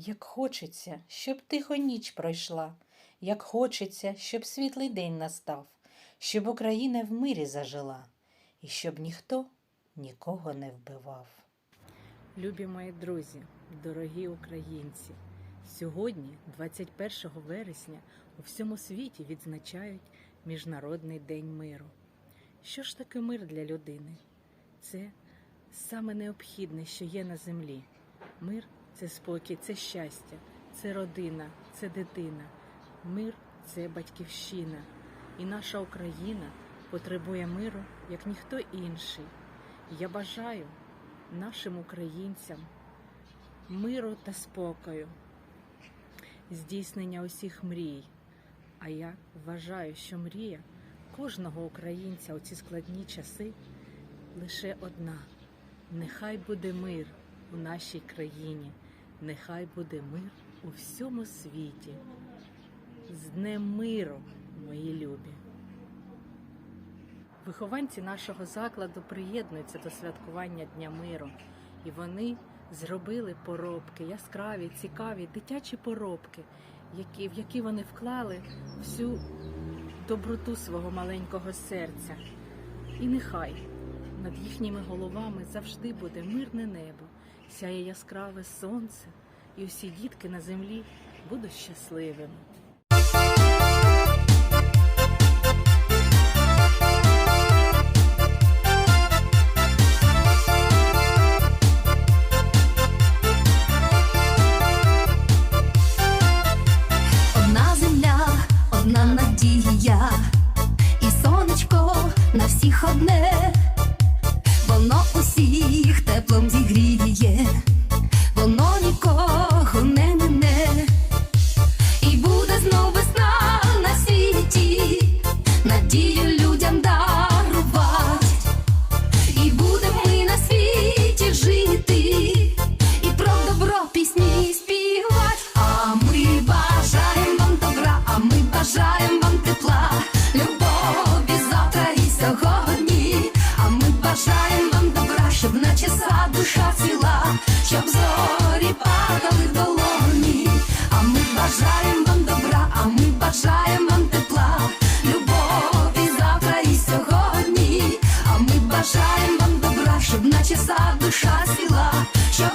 Як хочеться, щоб тихо ніч пройшла, як хочеться, щоб світлий день настав, щоб Україна в мирі зажила, і щоб ніхто нікого не вбивав. Любі мої друзі, дорогі українці, сьогодні, 21 вересня, у всьому світі відзначають Міжнародний день миру. Що ж таке мир для людини? Це саме необхідне, що є на землі. Мир це спокій, це щастя, це родина, це дитина. Мир це батьківщина. І наша Україна потребує миру, як ніхто інший. Я бажаю нашим українцям миру та спокою, здійснення усіх мрій. А я вважаю, що мрія кожного українця у ці складні часи лише одна. Нехай буде мир у нашій країні, нехай буде мир у всьому світі. З Днем миру, мої любі. Вихованці нашого закладу приєднуються до святкування Дня миру, і вони зробили поробки, яскраві, цікаві, дитячі поробки, які, в які вони вклали всю доброту свого маленького серця. І нехай над їхніми головами завжди буде мирне небо, сяє яскраве сонце, і усі дітки на землі будуть щасливими. Одна земля, одна надія, і сонечко на всіх одне, воно усіх теплом зігріє, душа ціла, щоб зорі падали в долоні. А ми бажаємо вам добра, а ми бажаємо вам тепла, любові завтра і сьогодні. А ми бажаємо вам добра, щоб наче душа сіла, щоб